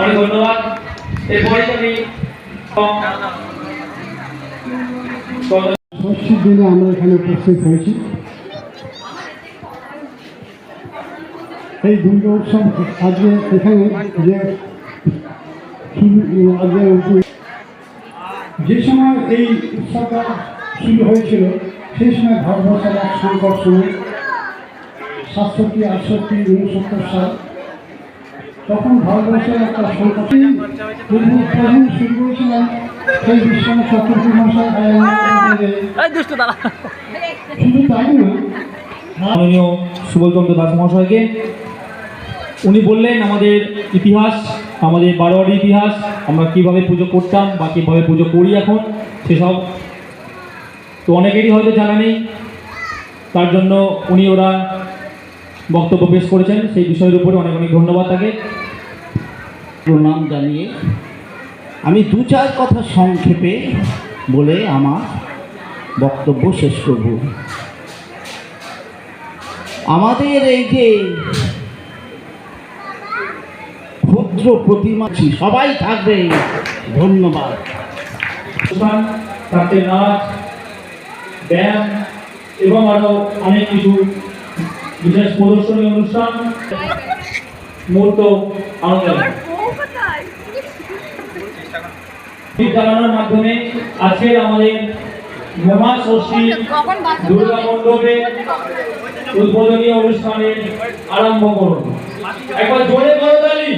অনেক ধন্যবাদ। এরপরে আমি ষষ্ঠীর দিনে আমরা এখানে উপস্থিত হয়েছি। এই দুর্গা উৎসব আজকে এখানে যে যে সময় এই উৎসবটা শুরু হয়েছিল, সেই সময় ভারতবর্ষের এক সংকট সময় সাতষট্টি, আটষট্টি, উনসত্তর সাল। তখন ভারতবর্ষের একটা সংকট প্রথম শুরু করেছিলেন সেই বিশ্বনাথ চক্রবর্তী মশাই শুধু তাই মাননীয় সুবলচন্দ্র দাস মহাশয়কে উনি বললেন আমাদের ইতিহাস আমাদের বারোয়ারি ইতিহাস আমরা কীভাবে পুজো করতাম বা কীভাবে পুজো করি এখন সেসব তো অনেকেরই হয়তো জানা নেই। তার জন্য উনি ওরা বক্তব্য পেশ করেছেন সেই বিষয়ের উপরে অনেক অনেক ধন্যবাদ তাকে। প্রণাম জানিয়ে আমি দু চার কথা সংক্ষেপে বলে আমার বক্তব্য শেষ করব। আমাদের এই যে ক্ষুদ্র প্রতিমা সবাই থাকবে ধন্যবাদ। তাতে নাচ ব্যায়াম এবং আরও অনেক কিছু বিশেষ প্রদর্শনী অনুষ্ঠান মুহূর্ত আনন্দ। দীপ মাধ্যমে আজকের আমাদের মহা ষষ্ঠী দুর্গা মণ্ডপে উদ্বোধনী অনুষ্ঠানের আরম্ভ করুন। একবার জোরে করো তালি।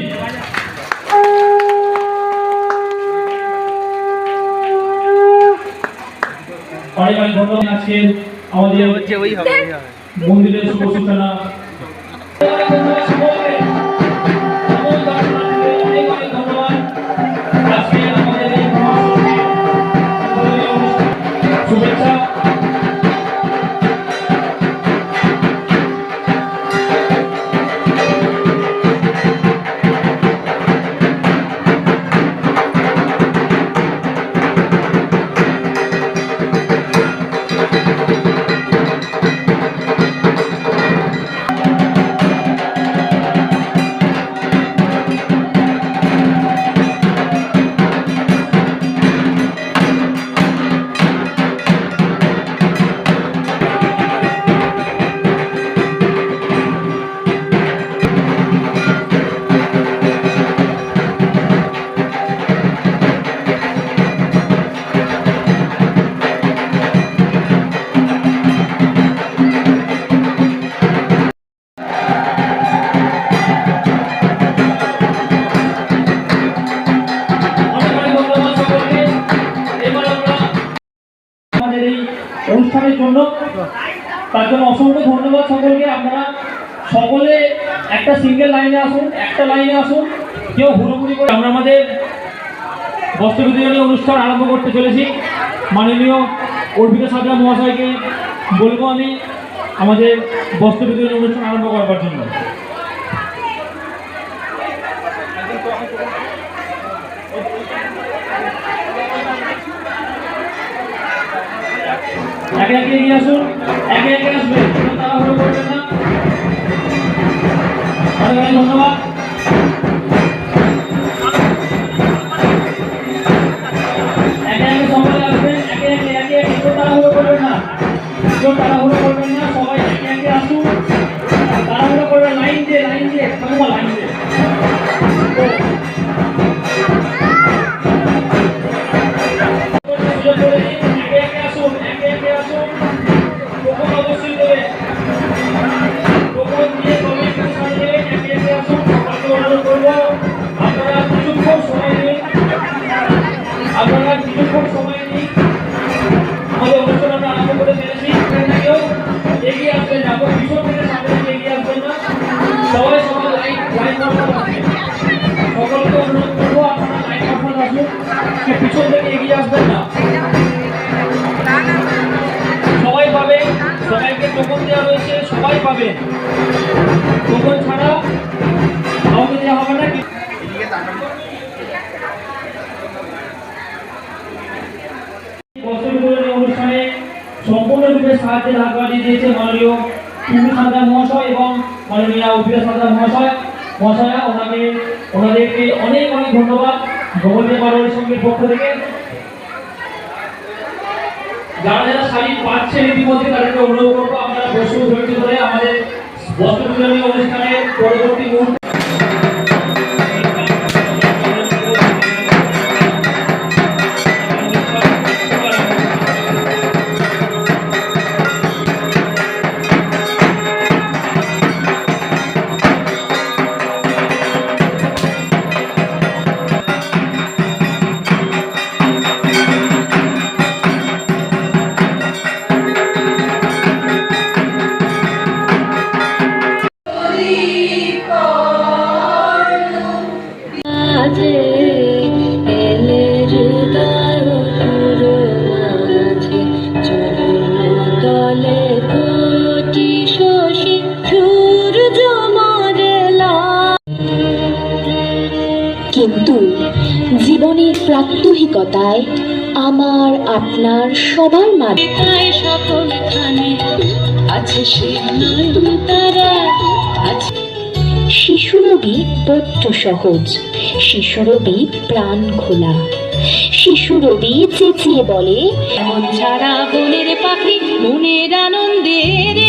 অনেক অনেক ধন্যবাদ আজকে আমাদের মন্দিরের শুভ সূচনা অনেক তার জন্য অসংখ্য ধন্যবাদ সকলকে। আপনারা সকলে একটা সিঙ্গেল লাইনে আসুন, একটা লাইনে আসুন। কেউ হুড়োহুড়ি করে আমরা আমাদের বস্ত্র বিতরণী অনুষ্ঠান আরম্ভ করতে চলেছি। মাননীয় অর্পিতা সাজা মহাশয়কে বলব আমি আমাদের বস্ত্র বিতরণী অনুষ্ঠান আরম্ভ করবার জন্য। একে একে এগিয়ে আসুন। একে একে আসবেন তাড়াহুড়ো করবেন না। অনেক অনেক ধন্যবাদ। একে একে সবাই আসবেন একে একে কেউ তাড়াহুড়ো করবেন না। কেউ না। সবাই একে একে আসুন। তাড়াহুড়ো করবেন লাইন দিয়ে লাইন দিয়ে। লাইন দিয়ে। টোকন দেওয়া রয়েছে, সবাই পাবে টোকন ছাড়া কাউকে দেওয়া হবে না অনুষ্ঠানে সম্পূর্ণরূপে সাহায্যের হাত বাড়িয়ে দিয়েছে মাননীয় টুকু সাঁতরা মহাশয় এবং মাননীয় অভিরা সাঁতরা মহাশয়। মহাশয়া, ওনাকে ওনাদেরকে অনেক অনেক ধন্যবাদ ভগবতী পারোয়ারি সঙ্গের পক্ষ থেকে। যারা যারা শাড়ি পাচ্ছেন ইতিমধ্যে তাদেরকে অনুরোধ করব আপনারা হয়েছে বলে আমাদের বস্ত্র বিতরণী অনুষ্ঠানের পরবর্তী মুহূর্তে মাঝে এলে হৃদয় পুরো মাঝে চরণ তলে কোটি শশী সূর্য মারেলা কিন্তু জীবনের প্রাত্যহিকতায় আমার আপনার সবার মাথায় সকল আছে সে তারা। শিশুরবি পত্র সহজ। শিশুরবি প্রাণ খোলা। শিশুরবি চেঁচিয়ে বলে ছাড়া বনের পাখি মনের আনন্দের